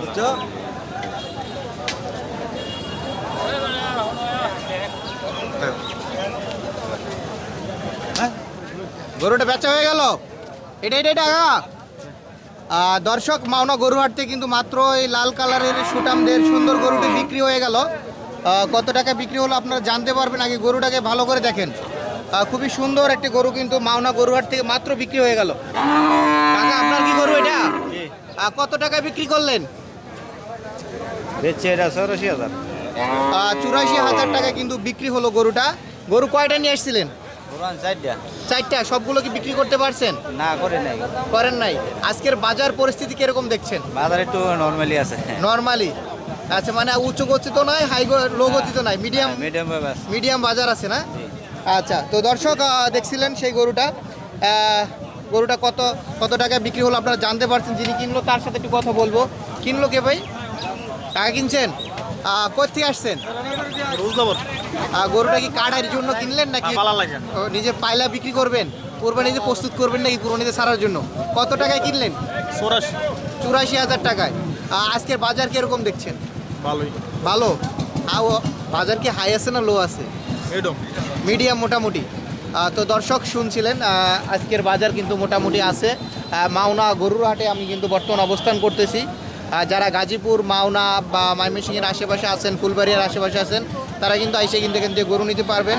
বুঝছ হ্যাঁ? গরুটা বেচা হয়ে গেল। এটা এটা এটা দর্শক মাওনা গরুহাট থেকে কিন্তু মাত্র এই লাল কালারের সুটামদের সুন্দর গরুটি বিক্রি হয়ে গেল। কত টাকা বিক্রি হলো আপনারা জানতে পারবেন আগে গরুটাকে ভালো করে দেখেন। খুবই সুন্দর একটি গরু কিন্তু মাওনা গরুহাট থেকে মাত্র বিক্রি হয়ে গেল। কাকা আপনার কি গরু এটা? কত টাকায় বিক্রি করলেন? বেচছে এটা চৌরাশি হাজার। চুরাশি হাজার টাকা কিন্তু বিক্রি হলো গরুটা। গরু কয়টা নিয়ে চারটা। সবগুলো কি বিক্রি করতে পারছেন? না করে নাই। করেন নাই। আজকের বাজার পরিস্থিতি কীরকম দেখছেন? বাজার একটু নর্মালি আছে। নর্মালি আচ্ছা মানে উচ্চ গচ্ছিত নয় হাই লো গচ্ছিত নয় মিডিয়াম মিডিয়াম ব্যাস মিডিয়াম বাজার আছে না? আচ্ছা তো দর্শক দেখছিলেন সেই গরুটা। গরুটা কত কত টাকা বিক্রি হলো আপনারা জানতে পারছেন। যিনি কিনলো তার সাথে একটু কথা বলব। কিনলো কে ভাই? টাকা কিনছেন? কোথা থেকে আসছেন? গরুটা কি কাটার জন্য কিনলেন নাকি নিজে পায়লা বিক্রি করবেন? কোরবানি নিজে প্রস্তুত করবেন নাকি কোরবানিতে সারার জন্য? কত টাকায় কিনলেন? চৌরাশি। চুরাশি হাজার টাকায়। আজকের বাজার কীরকম দেখছেন? ভালোই। ভালো? বাজার কি হাই আছে না লো আছে? মিডিয়াম মোটামুটি। তো দর্শক শুনছিলেন আজকের বাজার কিন্তু মোটামুটি আছে। মাওনা গরুর হাটে আমি কিন্তু বর্তমান অবস্থান করতেছি। যারা গাজীপুর, মাওনা বা ময়মনসিংহের আশেপাশে আছেন, ফুলবাড়িয়ার আশেপাশে আছেন, তারা কিন্তু আইসে কিন্তু এখান থেকে গরু নিতে পারবেন।